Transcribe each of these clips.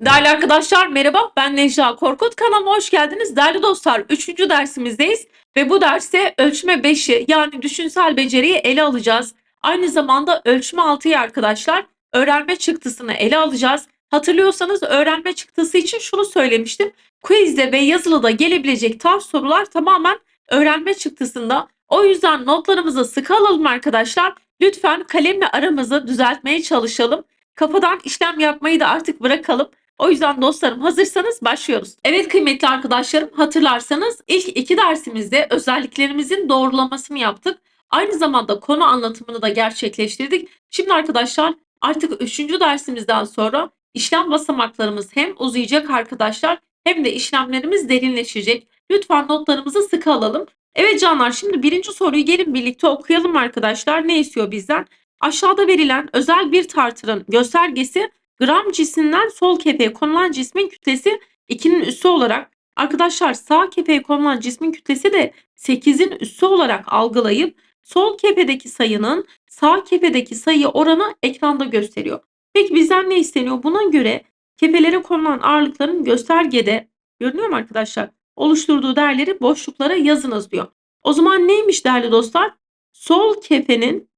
Değerli arkadaşlar merhaba ben Necla Korkut kanalıma hoş geldiniz. Değerli dostlar 3. dersimizdeyiz ve bu derste ölçme 5'i yani düşünsel beceriyi ele alacağız. Aynı zamanda ölçme 6'yı arkadaşlar öğrenme çıktısını ele alacağız. Hatırlıyorsanız öğrenme çıktısı için şunu söylemiştim. Quizde ve yazılıda gelebilecek tarz sorular tamamen öğrenme çıktısında. O yüzden notlarımızı sıkı alalım arkadaşlar. Lütfen kalemle aramızı düzeltmeye çalışalım. Kafadan işlem yapmayı da artık bırakalım. O yüzden dostlarım hazırsanız başlıyoruz. Evet kıymetli arkadaşlarım hatırlarsanız ilk iki dersimizde özelliklerimizin doğrulamasını yaptık. Aynı zamanda konu anlatımını da gerçekleştirdik. Şimdi arkadaşlar artık üçüncü dersimizden sonra işlem basamaklarımız hem uzayacak arkadaşlar hem de işlemlerimiz derinleşecek. Lütfen notlarımızı sıkı alalım. Evet canlar şimdi birinci soruyu gelin birlikte okuyalım arkadaşlar. Ne istiyor bizden? Aşağıda verilen özel bir tartının göstergesi gram cinsinden sol kefeye konulan cismin kütlesi 2'nin üssü olarak arkadaşlar sağ kefeye konulan cismin kütlesi de 8'in üssü olarak algılayıp sol kefedeki sayının sağ kefedeki sayı oranı ekranda gösteriyor. Peki bizden ne isteniyor? Buna göre kefelere konulan ağırlıkların göstergede görünüyor mu arkadaşlar? Oluşturduğu değerleri boşluklara yazınız diyor. O zaman neymiş değerli dostlar? Sol kefenin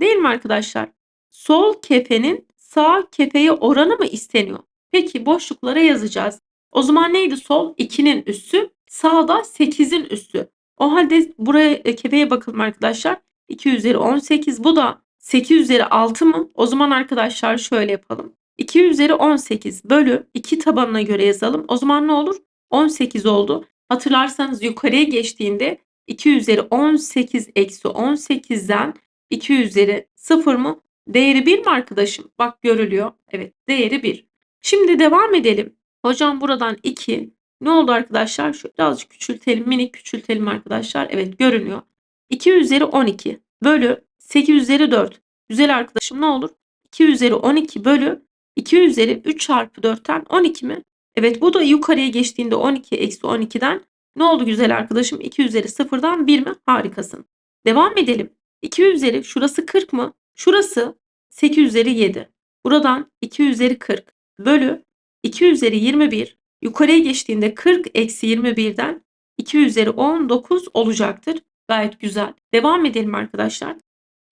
değil mi arkadaşlar? Sol kefenin sağ kefeye oranı mı isteniyor? Peki boşluklara yazacağız. O zaman neydi sol? 2'nin üssü. Sağda 8'in üssü. O halde buraya e, kefeye bakalım arkadaşlar. 2 üzeri 18. Bu da 8 üzeri 6 mı? O zaman arkadaşlar şöyle yapalım. 2 üzeri 18 bölü 2 tabanına göre yazalım. O zaman ne olur? 18 oldu. Hatırlarsanız yukarıya geçtiğinde 2 üzeri 18 eksi 18'den 2 üzeri 0 mı? Değeri 1 mi arkadaşım? Bak görülüyor. Evet değeri 1. Şimdi devam edelim. Hocam buradan 2. Ne oldu arkadaşlar? Şu birazcık küçültelim. Minik küçültelim arkadaşlar. Evet görünüyor. 2 üzeri 12 bölü 8 üzeri 4. Güzel arkadaşım ne olur? 2 üzeri 12 bölü 2 üzeri 3 çarpı 4'ten 12 mi? Evet bu da yukarıya geçtiğinde 12 eksi 12'den ne oldu güzel arkadaşım? 2 üzeri 0'dan 1 mi? Harikasın. Devam edelim. 2 üzeri şurası 40 mı? Şurası 8 üzeri 7. Buradan 2 üzeri 40 bölü 2 üzeri 21 yukarıya geçtiğinde 40 eksi 21'den 2 üzeri 19 olacaktır. Gayet güzel. Devam edelim arkadaşlar.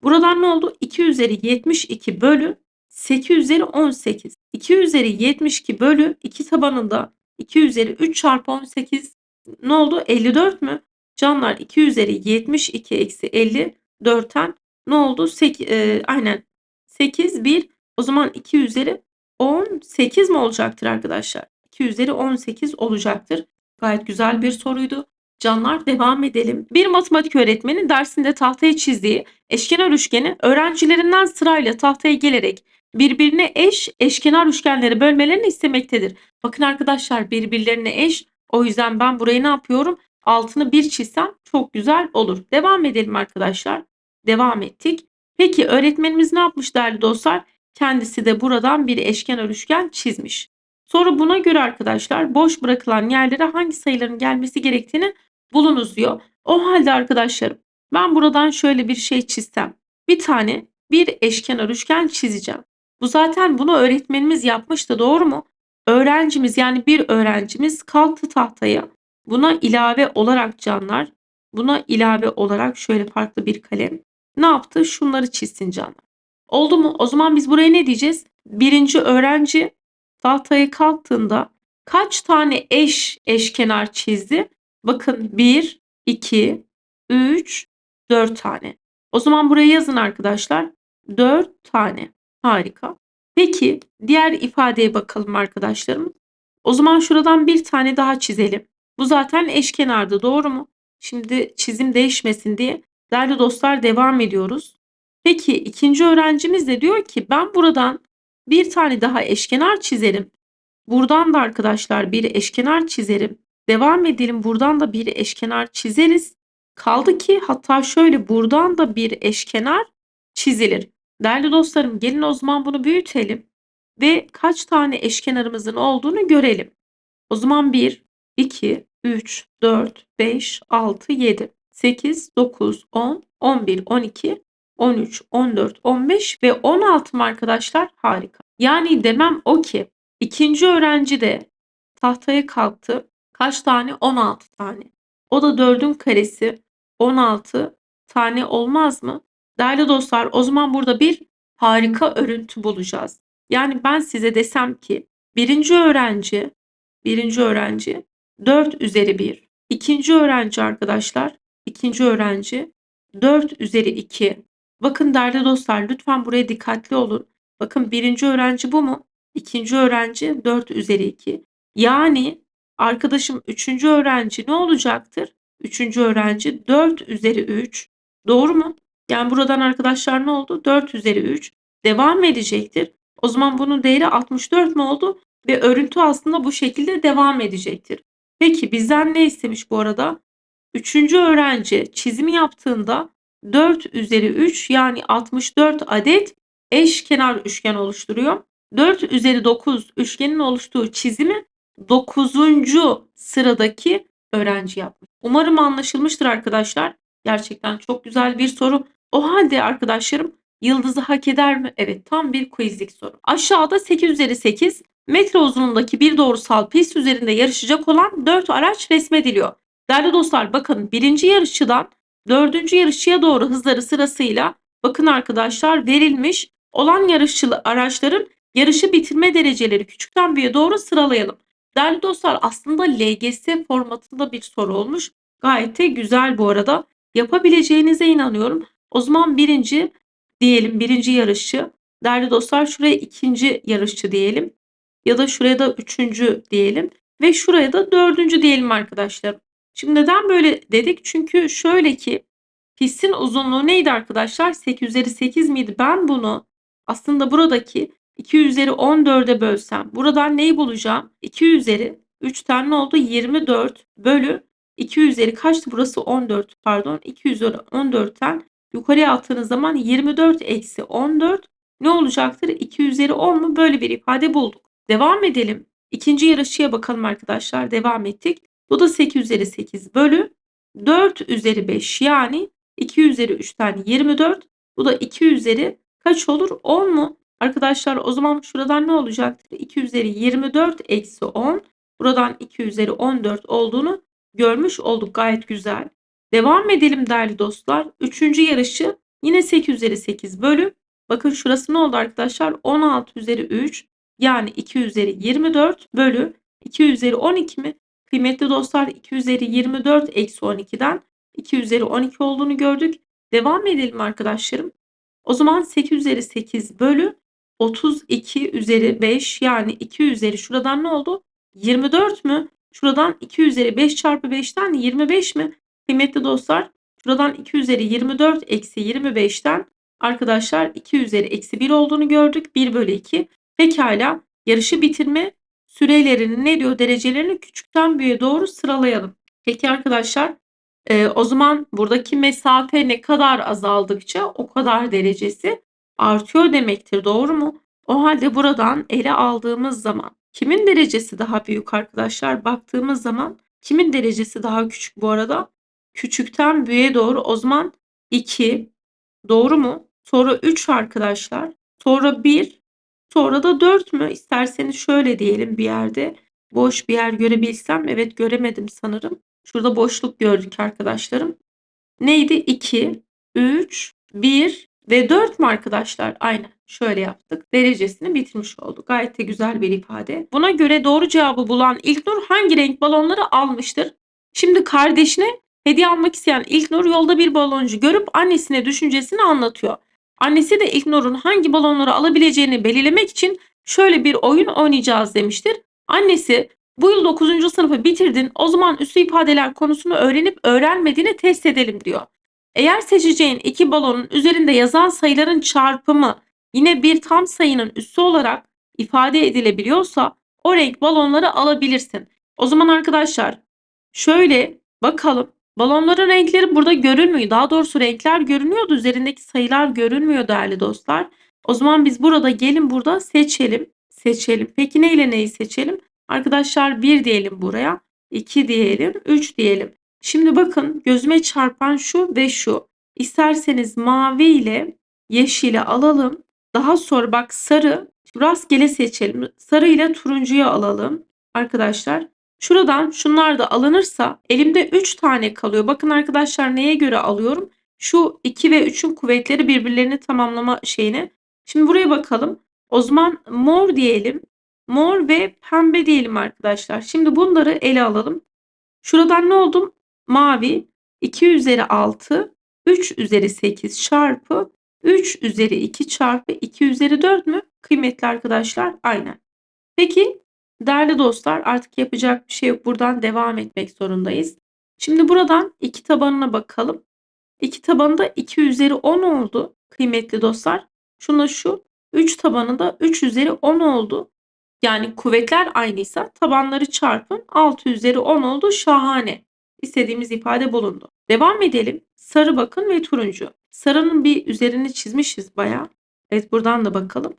Buradan ne oldu? 2 üzeri 72 bölü 8 üzeri 18. 2 üzeri 72 bölü 2 tabanında 2 üzeri 3 çarpı 18 ne oldu? 54 mü? Canlar 2 üzeri 72 eksi 54'ten ne oldu? 8, e, aynen 8 1 o zaman 2 üzeri 18 mi olacaktır arkadaşlar? 2 üzeri 18 olacaktır. Gayet güzel bir soruydu. Canlar devam edelim. Bir matematik öğretmeni dersinde tahtaya çizdiği eşkenar üçgeni öğrencilerinden sırayla tahtaya gelerek birbirine eş eşkenar üçgenleri bölmelerini istemektedir. Bakın arkadaşlar birbirlerine eş. O yüzden ben burayı ne yapıyorum? Altını bir çizsem çok güzel olur. Devam edelim arkadaşlar. Devam ettik. Peki öğretmenimiz ne yapmış değerli dostlar? Kendisi de buradan bir eşkenar üçgen çizmiş. Sonra buna göre arkadaşlar boş bırakılan yerlere hangi sayıların gelmesi gerektiğini bulunuz diyor. O halde arkadaşlarım ben buradan şöyle bir şey çizsem. Bir tane bir eşkenar üçgen çizeceğim. Bu zaten bunu öğretmenimiz yapmıştı doğru mu? Öğrencimiz yani bir öğrencimiz kalktı tahtaya. Buna ilave olarak canlar buna ilave olarak şöyle farklı bir kalem ne yaptı? Şunları çizsin canlar. Oldu mu? O zaman biz buraya ne diyeceğiz? Birinci öğrenci tahtaya kalktığında kaç tane eş eşkenar çizdi? Bakın 1, 2, 3, 4 tane. O zaman buraya yazın arkadaşlar. 4 tane. Harika. Peki diğer ifadeye bakalım arkadaşlarım. O zaman şuradan bir tane daha çizelim. Bu zaten eşkenardı doğru mu? Şimdi çizim değişmesin diye değerli dostlar devam ediyoruz. Peki ikinci öğrencimiz de diyor ki ben buradan bir tane daha eşkenar çizerim. Buradan da arkadaşlar bir eşkenar çizerim. Devam edelim buradan da bir eşkenar çizeriz. Kaldı ki hatta şöyle buradan da bir eşkenar çizilir. Değerli dostlarım gelin o zaman bunu büyütelim ve kaç tane eşkenarımızın olduğunu görelim. O zaman 1, 2, 3, 4, 5, 6, 7, 8, 9, 10, 11, 12, 13, 14, 15 ve 16 mı arkadaşlar? Harika. Yani demem o ki İkinci öğrenci de tahtaya kalktı. Kaç tane? 16 tane. O da 4'ün karesi 16 tane olmaz mı? Değerli dostlar o zaman burada bir harika örüntü bulacağız. Yani ben size desem ki birinci öğrenci birinci öğrenci 4 üzeri 1. İkinci öğrenci arkadaşlar ikinci öğrenci 4 üzeri 2. Bakın değerli dostlar lütfen buraya dikkatli olun. Bakın birinci öğrenci bu mu? İkinci öğrenci 4 üzeri 2. Yani arkadaşım üçüncü öğrenci ne olacaktır? Üçüncü öğrenci 4 üzeri 3. Doğru mu? Yani buradan arkadaşlar ne oldu? 4 üzeri 3 devam edecektir. O zaman bunun değeri 64 mi oldu? Ve örüntü aslında bu şekilde devam edecektir. Peki bizden ne istemiş bu arada? Üçüncü öğrenci çizimi yaptığında 4 üzeri 3 yani 64 adet eşkenar üçgen oluşturuyor. 4 üzeri 9 üçgenin oluştuğu çizimi 9. sıradaki öğrenci yapmış. Umarım anlaşılmıştır arkadaşlar. Gerçekten çok güzel bir soru. O halde arkadaşlarım yıldızı hak eder mi? Evet tam bir quizlik soru. Aşağıda 8 üzeri 8 metre uzunluğundaki bir doğrusal pist üzerinde yarışacak olan 4 araç resmediliyor. Değerli dostlar bakın birinci yarışçıdan dördüncü yarışçıya doğru hızları sırasıyla bakın arkadaşlar verilmiş olan yarışçı araçların yarışı bitirme dereceleri küçükten büyüğe doğru sıralayalım. Değerli dostlar aslında LGS formatında bir soru olmuş. Gayet de güzel bu arada. Yapabileceğinize inanıyorum. O zaman birinci diyelim birinci yarışçı. Değerli dostlar şuraya ikinci yarışçı diyelim. Ya da şuraya da üçüncü diyelim. Ve şuraya da dördüncü diyelim arkadaşlar. Şimdi neden böyle dedik? Çünkü şöyle ki pistin uzunluğu neydi arkadaşlar? 8 üzeri 8 miydi? Ben bunu aslında buradaki 2 üzeri 14'e bölsem buradan neyi bulacağım? 2 üzeri 3 tane ne oldu? 24 bölü 2 üzeri kaçtı? Burası 14 pardon. 2 üzeri 14'ten yukarıya attığınız zaman 24 eksi 14 ne olacaktır? 2 üzeri 10 mu? Böyle bir ifade bulduk. Devam edelim. İkinci yarışçıya bakalım arkadaşlar. Devam ettik. Bu da 8 üzeri 8 bölü 4 üzeri 5 yani 2 üzeri 3'ten 24. Bu da 2 üzeri kaç olur? 10 mu? Arkadaşlar o zaman şuradan ne olacaktır? 2 üzeri 24 eksi 10. Buradan 2 üzeri 14 olduğunu görmüş olduk. Gayet güzel. Devam edelim değerli dostlar. Üçüncü yarışı yine 8 üzeri 8 bölü. Bakın şurası ne oldu arkadaşlar? 16 üzeri 3 yani 2 üzeri 24 bölü 2 üzeri 12 mi? Kıymetli dostlar 2 üzeri 24 eksi 12'den 2 üzeri 12 olduğunu gördük. Devam edelim arkadaşlarım. O zaman 8 üzeri 8 bölü 32 üzeri 5 yani 2 üzeri şuradan ne oldu? 24 mü? Şuradan 2 üzeri 5 çarpı 5'ten 25 mi? Kıymetli dostlar şuradan 2 üzeri 24 eksi 25'ten arkadaşlar 2 üzeri eksi 1 olduğunu gördük. 1 bölü 2. Pekala yarışı bitirme sürelerini ne diyor derecelerini küçükten büyüğe doğru sıralayalım. Peki arkadaşlar e, o zaman buradaki mesafe ne kadar azaldıkça o kadar derecesi artıyor demektir. Doğru mu? O halde buradan ele aldığımız zaman kimin derecesi daha büyük arkadaşlar? Baktığımız zaman kimin derecesi daha küçük bu arada? Küçükten büyüğe doğru o zaman 2 doğru mu? Sonra 3 arkadaşlar. Sonra 1 sonra da 4 mü? İsterseniz şöyle diyelim bir yerde. Boş bir yer görebilsem. Evet göremedim sanırım. Şurada boşluk gördük arkadaşlarım. Neydi? 2, 3, 1 ve 4 mü arkadaşlar? Aynen şöyle yaptık. Derecesini bitirmiş olduk. Gayet de güzel bir ifade. Buna göre doğru cevabı bulan İlknur hangi renk balonları almıştır? Şimdi kardeşine hediye almak isteyen İlknur yolda bir baloncu görüp annesine düşüncesini anlatıyor. Annesi de İlknur'un hangi balonları alabileceğini belirlemek için şöyle bir oyun oynayacağız demiştir. Annesi bu yıl 9. sınıfı bitirdin o zaman üstü ifadeler konusunu öğrenip öğrenmediğini test edelim diyor. Eğer seçeceğin iki balonun üzerinde yazan sayıların çarpımı yine bir tam sayının üssü olarak ifade edilebiliyorsa o renk balonları alabilirsin. O zaman arkadaşlar şöyle bakalım. Balonların renkleri burada görünmüyor. Daha doğrusu renkler görünüyordu. Üzerindeki sayılar görünmüyor değerli dostlar. O zaman biz burada gelin burada seçelim. Seçelim. Peki ne neyi seçelim? Arkadaşlar 1 diyelim buraya. 2 diyelim. 3 diyelim. Şimdi bakın gözüme çarpan şu ve şu. İsterseniz mavi ile yeşili alalım. Daha sonra bak sarı. Rastgele seçelim. Sarı ile turuncuyu alalım arkadaşlar. Şuradan şunlar da alınırsa elimde 3 tane kalıyor. Bakın arkadaşlar neye göre alıyorum? Şu 2 ve 3'ün kuvvetleri birbirlerini tamamlama şeyine. Şimdi buraya bakalım. O zaman mor diyelim. Mor ve pembe diyelim arkadaşlar. Şimdi bunları ele alalım. Şuradan ne oldum? Mavi 2 üzeri 6 3 üzeri 8 çarpı 3 üzeri 2 çarpı 2 üzeri 4 mü? Kıymetli arkadaşlar aynen. Peki değerli dostlar artık yapacak bir şey yok. Buradan devam etmek zorundayız. Şimdi buradan 2 tabanına bakalım. 2 tabanında 2 üzeri 10 oldu kıymetli dostlar. Şuna şu 3 tabanında 3 üzeri 10 oldu. Yani kuvvetler aynıysa tabanları çarpın 6 üzeri 10 oldu şahane. İstediğimiz ifade bulundu. Devam edelim. Sarı bakın ve turuncu. Sarının bir üzerini çizmişiz bayağı. Evet buradan da bakalım.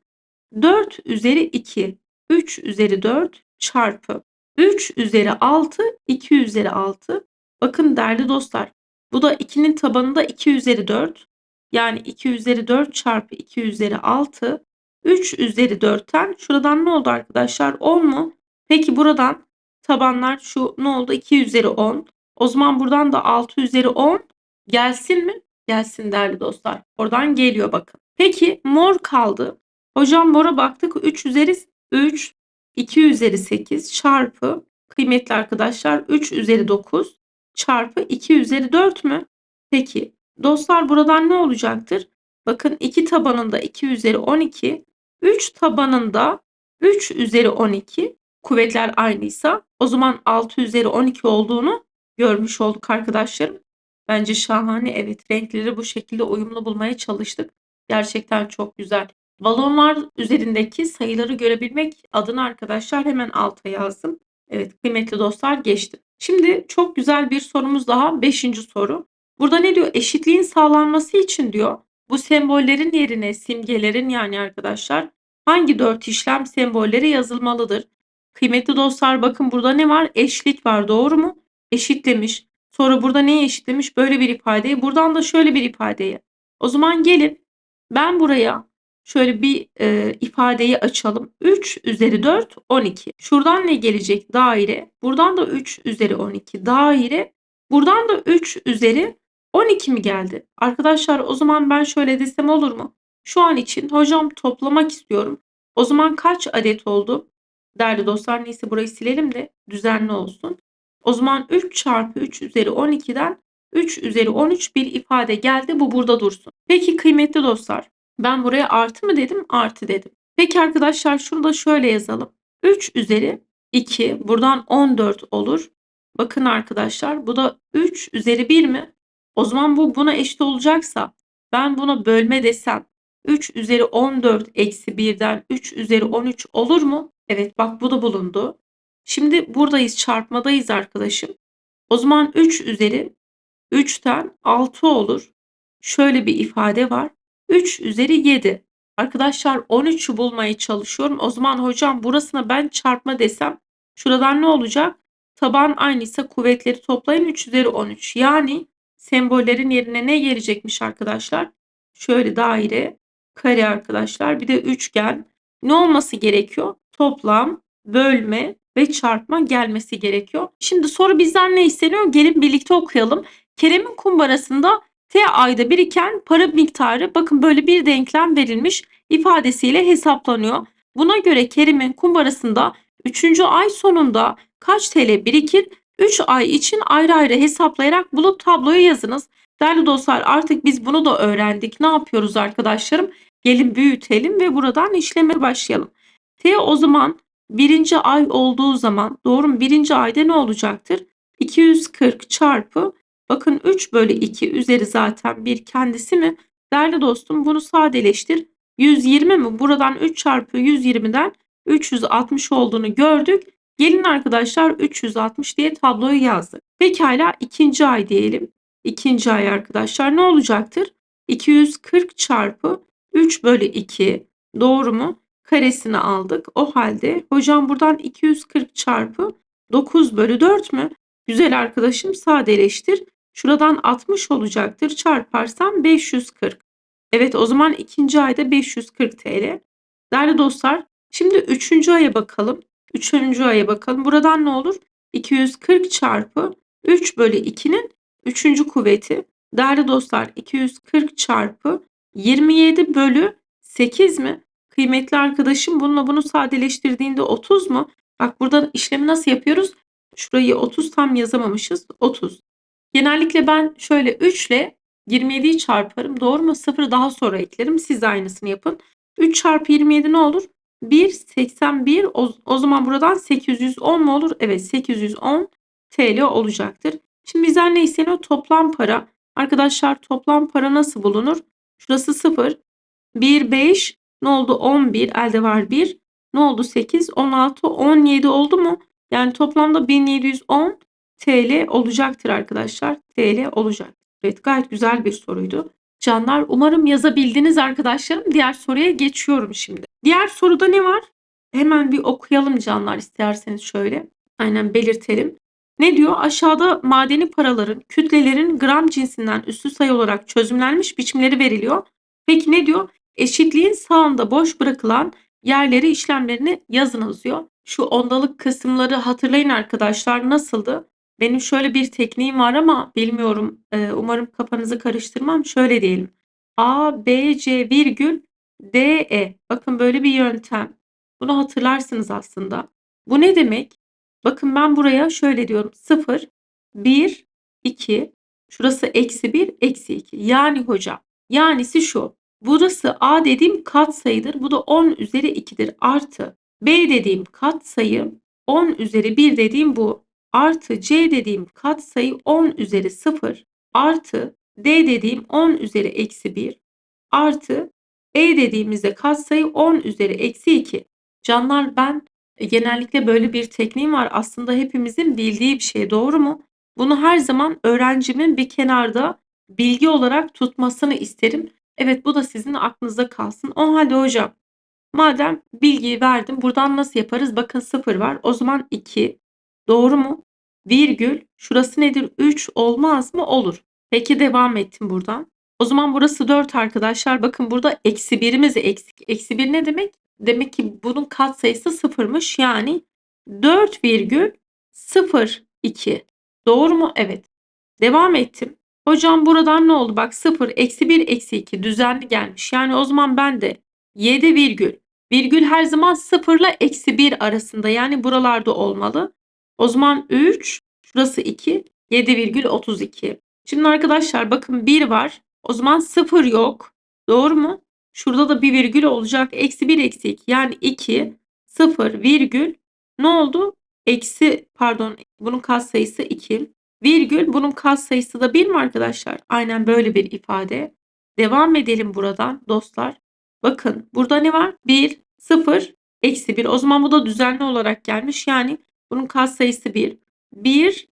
4 üzeri 2 3 üzeri 4 çarpı 3 üzeri 6 2 üzeri 6. Bakın değerli dostlar bu da 2'nin tabanında 2 üzeri 4. Yani 2 üzeri 4 çarpı 2 üzeri 6. 3 üzeri 4'ten şuradan ne oldu arkadaşlar? 10 mu? Peki buradan tabanlar şu ne oldu? 2 üzeri 10. O zaman buradan da 6 üzeri 10 gelsin mi? Gelsin değerli dostlar. Oradan geliyor bakın. Peki mor kaldı. Hocam mora baktık 3 üzeri 3 2 üzeri 8 çarpı kıymetli arkadaşlar 3 üzeri 9 çarpı 2 üzeri 4 mü? Peki dostlar buradan ne olacaktır? Bakın 2 tabanında 2 üzeri 12 3 tabanında 3 üzeri 12 kuvvetler aynıysa o zaman 6 üzeri 12 olduğunu görmüş olduk arkadaşlarım. Bence şahane evet renkleri bu şekilde uyumlu bulmaya çalıştık. Gerçekten çok güzel. Balonlar üzerindeki sayıları görebilmek adına arkadaşlar hemen alta yazdım. Evet kıymetli dostlar geçtim. Şimdi çok güzel bir sorumuz daha. Beşinci soru. Burada ne diyor? Eşitliğin sağlanması için diyor. Bu sembollerin yerine simgelerin yani arkadaşlar hangi dört işlem sembolleri yazılmalıdır? Kıymetli dostlar bakın burada ne var? Eşlik var doğru mu? Eşitlemiş. Sonra burada neyi eşitlemiş? Böyle bir ifadeyi. Buradan da şöyle bir ifadeyi. O zaman gelin ben buraya şöyle bir e, ifadeyi açalım. 3 üzeri 4 12. Şuradan ne gelecek? Daire. Buradan da 3 üzeri 12 daire. Buradan da 3 üzeri 12 mi geldi? Arkadaşlar o zaman ben şöyle desem olur mu? Şu an için hocam toplamak istiyorum. O zaman kaç adet oldu? Değerli dostlar neyse burayı silelim de düzenli olsun. O zaman 3 çarpı 3 üzeri 12'den 3 üzeri 13 bir ifade geldi. Bu burada dursun. Peki kıymetli dostlar ben buraya artı mı dedim? Artı dedim. Peki arkadaşlar şunu da şöyle yazalım. 3 üzeri 2 buradan 14 olur. Bakın arkadaşlar bu da 3 üzeri 1 mi? O zaman bu buna eşit olacaksa ben buna bölme desem 3 üzeri 14 eksi 1'den 3 üzeri 13 olur mu? Evet bak bu da bulundu. Şimdi buradayız çarpmadayız arkadaşım. O zaman 3 üzeri 3'ten 6 olur. Şöyle bir ifade var. 3 üzeri 7. Arkadaşlar 13'ü bulmaya çalışıyorum. O zaman hocam burasına ben çarpma desem şuradan ne olacak? Taban aynıysa kuvvetleri toplayın 3 üzeri 13. Yani sembollerin yerine ne gelecekmiş arkadaşlar? Şöyle daire, kare arkadaşlar. Bir de üçgen. Ne olması gerekiyor? Toplam, bölme ve çarpma gelmesi gerekiyor. Şimdi soru bizden ne isteniyor? Gelin birlikte okuyalım. Kerem'in kumbarasında T ayda biriken para miktarı bakın böyle bir denklem verilmiş ifadesiyle hesaplanıyor. Buna göre Kerim'in kumbarasında 3. ay sonunda kaç TL birikir? 3 ay için ayrı ayrı hesaplayarak bulup tabloya yazınız. Değerli dostlar artık biz bunu da öğrendik. Ne yapıyoruz arkadaşlarım? Gelin büyütelim ve buradan işleme başlayalım. T o zaman birinci ay olduğu zaman doğru mu? Birinci ayda ne olacaktır? 240 çarpı Bakın 3 bölü 2 üzeri zaten bir kendisi mi? Değerli dostum bunu sadeleştir. 120 mi? Buradan 3 çarpı 120'den 360 olduğunu gördük. Gelin arkadaşlar 360 diye tabloyu yazdık. Pekala ikinci ay diyelim. İkinci ay arkadaşlar ne olacaktır? 240 çarpı 3 bölü 2 doğru mu? Karesini aldık. O halde hocam buradan 240 çarpı 9 bölü 4 mü? Güzel arkadaşım sadeleştir. Şuradan 60 olacaktır. Çarparsam 540. Evet o zaman ikinci ayda 540 TL. Değerli dostlar şimdi 3. aya bakalım. 3. aya bakalım. Buradan ne olur? 240 çarpı 3 bölü 2'nin 3. kuvveti. Değerli dostlar 240 çarpı 27 bölü 8 mi? Kıymetli arkadaşım bununla bunu sadeleştirdiğinde 30 mu? Bak burada işlemi nasıl yapıyoruz? Şurayı 30 tam yazamamışız. 30. Genellikle ben şöyle 3 ile 27'yi çarparım. Doğru mu? 0'ı daha sonra eklerim. Siz de aynısını yapın. 3 çarpı 27 ne olur? 1, 81. O, o zaman buradan 810 mu olur? Evet 810 TL olacaktır. Şimdi bizden ne isteniyor? Toplam para. Arkadaşlar toplam para nasıl bulunur? Şurası 0. 1, 5. Ne oldu? 11. Elde var 1. Ne oldu? 8, 16, 17 oldu mu? Yani toplamda 1710 TL olacaktır arkadaşlar. TL olacak. Evet gayet güzel bir soruydu. Canlar umarım yazabildiniz arkadaşlarım. Diğer soruya geçiyorum şimdi. Diğer soruda ne var? Hemen bir okuyalım canlar isterseniz şöyle. Aynen belirtelim. Ne diyor? Aşağıda madeni paraların, kütlelerin gram cinsinden üstü sayı olarak çözümlenmiş biçimleri veriliyor. Peki ne diyor? Eşitliğin sağında boş bırakılan yerleri işlemlerini yazınız diyor. Şu ondalık kısımları hatırlayın arkadaşlar nasıldı? Benim şöyle bir tekniğim var ama bilmiyorum. Ee, umarım kafanızı karıştırmam. Şöyle diyelim. A, B, C virgül D, E. Bakın böyle bir yöntem. Bunu hatırlarsınız aslında. Bu ne demek? Bakın ben buraya şöyle diyorum. 0, 1, 2. Şurası eksi 1, eksi 2. Yani hocam. Yanisi şu. Burası A dediğim katsayıdır. Bu da 10 üzeri 2'dir. Artı B dediğim katsayı 10 üzeri 1 dediğim bu. Artı C dediğim katsayı 10 üzeri 0. Artı D dediğim 10 üzeri eksi 1. Artı E dediğimizde katsayı 10 üzeri eksi 2. Canlar ben e, genellikle böyle bir tekniğim var. Aslında hepimizin bildiği bir şey doğru mu? Bunu her zaman öğrencimin bir kenarda bilgi olarak tutmasını isterim. Evet bu da sizin aklınızda kalsın. O halde hocam madem bilgiyi verdim buradan nasıl yaparız? Bakın 0 var. O zaman 2. Doğru mu? Virgül. Şurası nedir? 3 olmaz mı? Olur. Peki devam ettim buradan. O zaman burası 4 arkadaşlar. Bakın burada eksi 1'imiz eksik. Eksi 1 ne demek? Demek ki bunun katsayısı sıfırmış. Yani 4,02. Doğru mu? Evet. Devam ettim. Hocam buradan ne oldu? Bak 0, eksi 1, eksi 2 düzenli gelmiş. Yani o zaman ben de 7 virgül. Virgül her zaman 0 ile eksi 1 arasında. Yani buralarda olmalı. O zaman 3, şurası 2, 7,32. Şimdi arkadaşlar bakın 1 var. O zaman 0 yok. Doğru mu? Şurada da bir virgül olacak. Eksi 1 eksi 2 yani 2 0 virgül ne oldu? Eksi pardon bunun katsayısı 2 virgül bunun katsayısı da 1 mi arkadaşlar? Aynen böyle bir ifade. Devam edelim buradan dostlar. Bakın burada ne var? 1 0 eksi 1 o zaman bu da düzenli olarak gelmiş. Yani bunun katsayısı 1. 1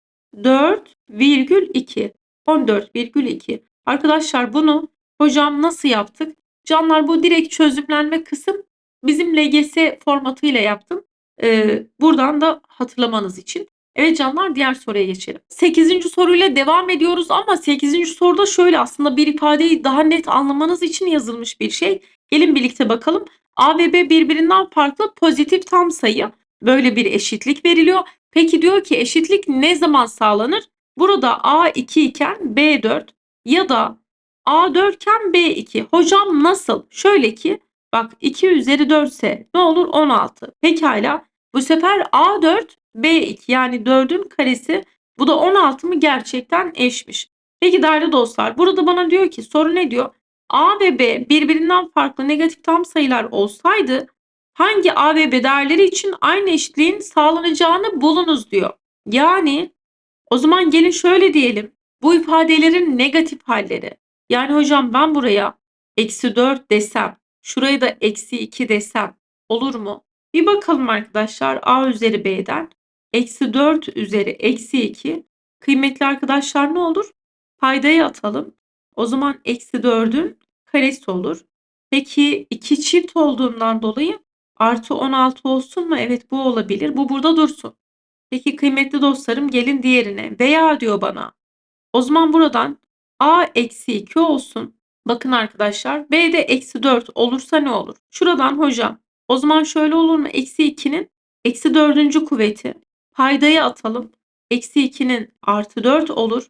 4 virgül 2 14 virgül 2. Arkadaşlar bunu hocam nasıl yaptık? Canlar bu direkt çözümlenme kısım bizim LGS formatıyla yaptım. Ee, buradan da hatırlamanız için. Evet canlar diğer soruya geçelim. 8. soruyla devam ediyoruz ama 8. soruda şöyle aslında bir ifadeyi daha net anlamanız için yazılmış bir şey. Gelin birlikte bakalım. A ve B birbirinden farklı pozitif tam sayı. Böyle bir eşitlik veriliyor. Peki diyor ki eşitlik ne zaman sağlanır? Burada A 2 iken B 4 ya da A4 iken B2. Hocam nasıl? Şöyle ki bak 2 üzeri 4 ise ne olur 16. Pekala bu sefer A4 B2 yani 4'ün karesi bu da 16 mı gerçekten eşmiş. Peki değerli dostlar burada bana diyor ki soru ne diyor? A ve B birbirinden farklı negatif tam sayılar olsaydı hangi A ve B değerleri için aynı eşitliğin sağlanacağını bulunuz diyor. Yani o zaman gelin şöyle diyelim. Bu ifadelerin negatif halleri. Yani hocam ben buraya eksi 4 desem, şuraya da eksi 2 desem olur mu? Bir bakalım arkadaşlar a üzeri b'den. Eksi 4 üzeri eksi 2. Kıymetli arkadaşlar ne olur? Paydayı atalım. O zaman eksi 4'ün karesi olur. Peki 2 çift olduğundan dolayı artı 16 olsun mu? Evet bu olabilir. Bu burada dursun. Peki kıymetli dostlarım gelin diğerine. Veya diyor bana. O zaman buradan a eksi 2 olsun. Bakın arkadaşlar B'de eksi 4 olursa ne olur? Şuradan hocam O zaman şöyle olur mu? Eksi 2'nin eksi dördüncü kuvveti. Paydayı atalım. Eksi 2'nin artı 4 olur.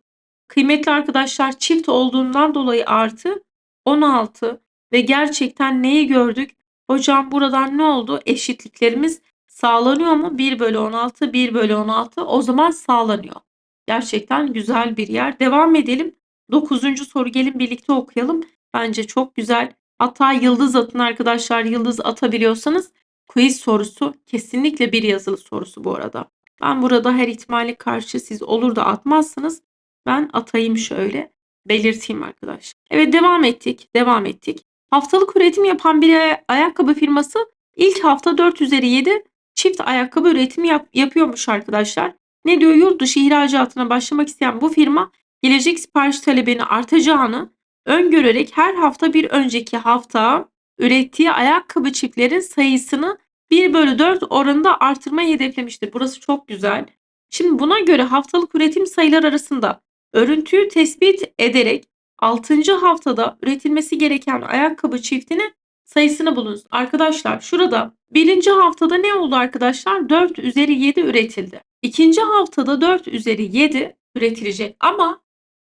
Kıymetli arkadaşlar çift olduğundan dolayı artı 16 ve gerçekten neyi gördük? Hocam buradan ne oldu? Eşitliklerimiz sağlanıyor mu? 1 bölü 16, 1 bölü 16 o zaman sağlanıyor. Gerçekten güzel bir yer. Devam edelim. 9. soru gelin birlikte okuyalım. Bence çok güzel. Hatta yıldız atın arkadaşlar. Yıldız atabiliyorsanız quiz sorusu kesinlikle bir yazılı sorusu bu arada. Ben burada her ihtimale karşı siz olur da atmazsınız. Ben atayım şöyle belirteyim arkadaşlar. Evet devam ettik. Devam ettik. Haftalık üretim yapan bir aya- ayakkabı firması ilk hafta 4 üzeri 7 çift ayakkabı üretimi yap- yapıyormuş arkadaşlar. Ne diyor? Yurt dışı ihracatına başlamak isteyen bu firma gelecek sipariş talebini artacağını öngörerek her hafta bir önceki hafta ürettiği ayakkabı çiftlerin sayısını 1 bölü 4 oranında artırmayı hedeflemiştir. Burası çok güzel. Şimdi buna göre haftalık üretim sayılar arasında örüntüyü tespit ederek 6. haftada üretilmesi gereken ayakkabı çiftinin sayısını bulunuz. Arkadaşlar şurada birinci haftada ne oldu arkadaşlar? 4 üzeri 7 üretildi. İkinci haftada 4 üzeri 7 üretilecek ama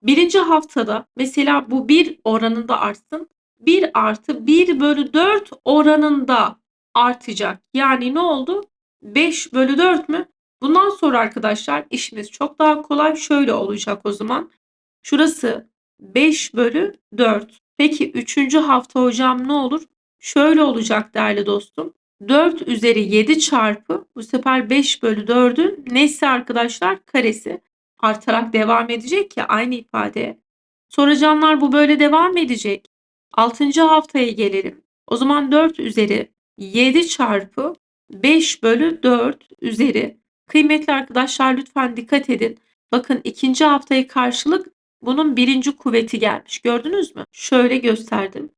birinci haftada mesela bu 1 oranında artsın. 1 artı 1 bölü 4 oranında artacak. Yani ne oldu? 5 bölü 4 mü? Bundan sonra arkadaşlar işimiz çok daha kolay. Şöyle olacak o zaman. Şurası 5 bölü 4. Peki 3. hafta hocam ne olur? Şöyle olacak değerli dostum. 4 üzeri 7 çarpı bu sefer 5 bölü 4'ün nesi arkadaşlar? Karesi. Artarak devam edecek ya aynı ifade. Soracağımlar bu böyle devam edecek. 6. haftaya gelelim. O zaman 4 üzeri 7 çarpı 5 bölü 4 üzeri. Kıymetli arkadaşlar lütfen dikkat edin. Bakın ikinci haftaya karşılık bunun birinci kuvveti gelmiş. Gördünüz mü? Şöyle gösterdim.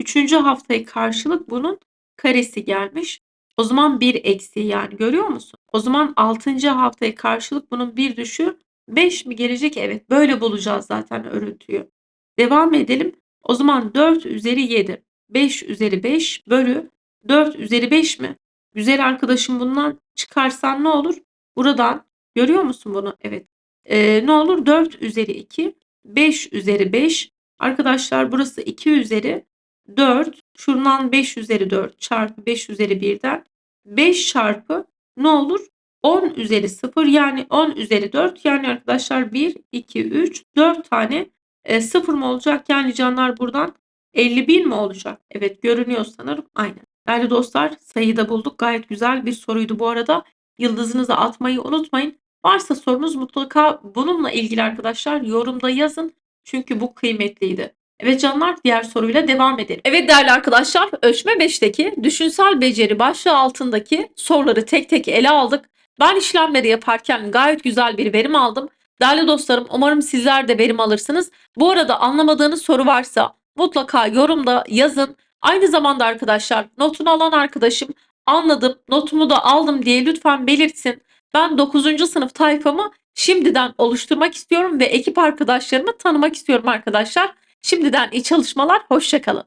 Üçüncü haftaya karşılık bunun karesi gelmiş. O zaman bir eksi yani görüyor musun? O zaman altıncı haftaya karşılık bunun bir düşü 5 mi gelecek? Evet böyle bulacağız zaten örüntüyü. Devam edelim. O zaman 4 üzeri 7. 5 üzeri 5 bölü 4 üzeri 5 mi? Güzel arkadaşım bundan çıkarsan ne olur? Buradan görüyor musun bunu? Evet. Ee, ne olur? 4 üzeri 2. 5 üzeri 5. Arkadaşlar burası 2 üzeri 4. Şuradan 5 üzeri 4 çarpı 5 üzeri 1'den 5 çarpı ne olur? 10 üzeri 0 yani 10 üzeri 4 yani arkadaşlar 1, 2, 3, 4 tane e, 0 mı olacak? Yani canlar buradan 51 mi olacak? Evet görünüyor sanırım. Aynen. Değerli dostlar sayıda bulduk. Gayet güzel bir soruydu bu arada. Yıldızınızı atmayı unutmayın. Varsa sorunuz mutlaka bununla ilgili arkadaşlar yorumda yazın. Çünkü bu kıymetliydi. Evet canlar diğer soruyla devam edelim. Evet değerli arkadaşlar ölçme 5'teki düşünsel beceri başlığı altındaki soruları tek tek ele aldık. Ben işlemleri yaparken gayet güzel bir verim aldım. Değerli dostlarım umarım sizler de verim alırsınız. Bu arada anlamadığınız soru varsa mutlaka yorumda yazın. Aynı zamanda arkadaşlar notunu alan arkadaşım anladım notumu da aldım diye lütfen belirtsin. Ben 9. sınıf tayfamı şimdiden oluşturmak istiyorum ve ekip arkadaşlarımı tanımak istiyorum arkadaşlar. Şimdiden iyi çalışmalar, hoşçakalın.